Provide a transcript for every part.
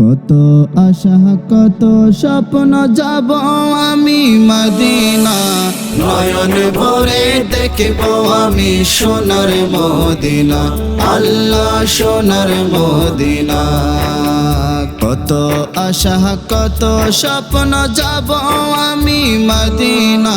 কত আশা, কত স্বপ্ন যাব আমি মদিনা। নয়ন ভরে দেখব আমি সোনার মদিনা, আল্লাহ সোনার মদিনা। কত আশা, কত স্বপ্ন যাব আমি মদিনা।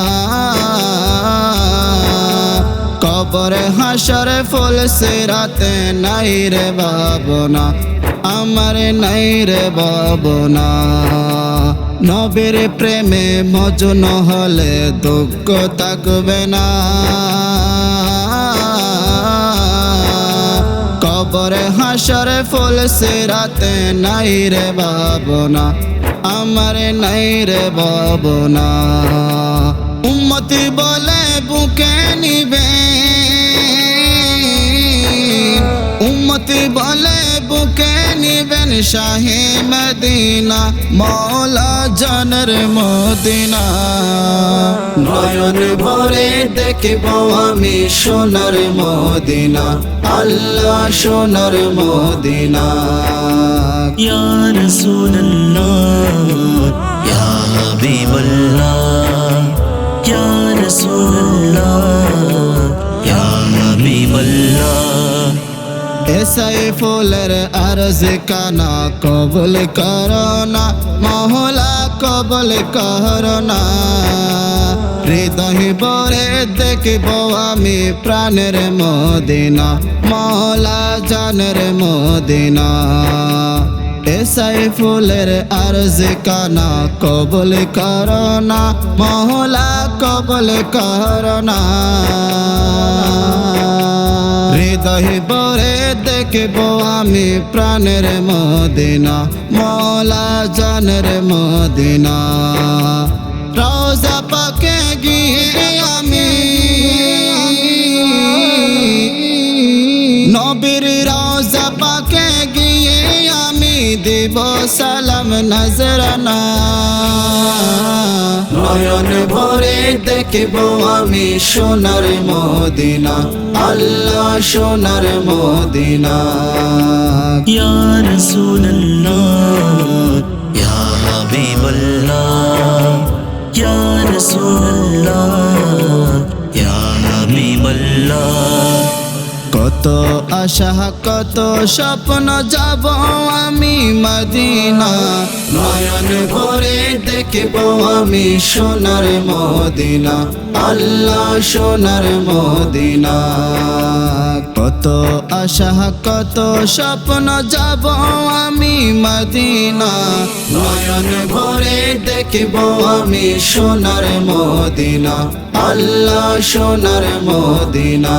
কবরে হাসরে ফুল রাতে নাই রে বাবনা, আমার নাই রে বাবনা। নবীর প্রেমে মজন হলে দুঃখ থাকবে না। কবরে হাসরে ফুল রাতে নাই রে বাবনা, আমার নাই রে বাবনা। উম্মতি বলে বুকে নিবে। উম্মতি বলে বুকে নিবেন শাহে মদিনা মৌলা জানর মদিনা। নয়ন ভরে দেখব আমি সোনার মদিনা, আল্লাহ সোনার মদিনা। ইয়া রাসূলুল্লাহ, ইয়া হাবিবাল্লাহ। এসাই ফুলের আরজ কানা কবল করনা মহলা কবল করনা হৃদয় বরে দেখব আমি প্রাণের মদিনা মহলা জানের মদিনা এসাই ফুলের আরজ কানা, কবল করনা মহলা কবল করনা হৃদয় বরে দেখব আমি প্রাণের মদিনা মৌলা জানের মদিনা। রোজা পাকে গিয়ে আমি নবীর রোজা পাকে গিয়ে দেব সালাম নজরানা। নয়ন ভরে দেখব আমি সোনার মদিনা আল্লাহ সোনার মদিনা। ইয়ার সুনল্লা কত আশা, কত স্বপ্ন যাব আমি মদিনা। নয়ন ভরে দেখব আমি সোনার মদিনা, আল্লাহ সোনার মদিনা। কত আশা, কত স্বপ্ন যাব আমি মদিনা, নয়ন ভরে দেখব আমি সোনার মদিনা, আল্লাহ সোনার মদিনা।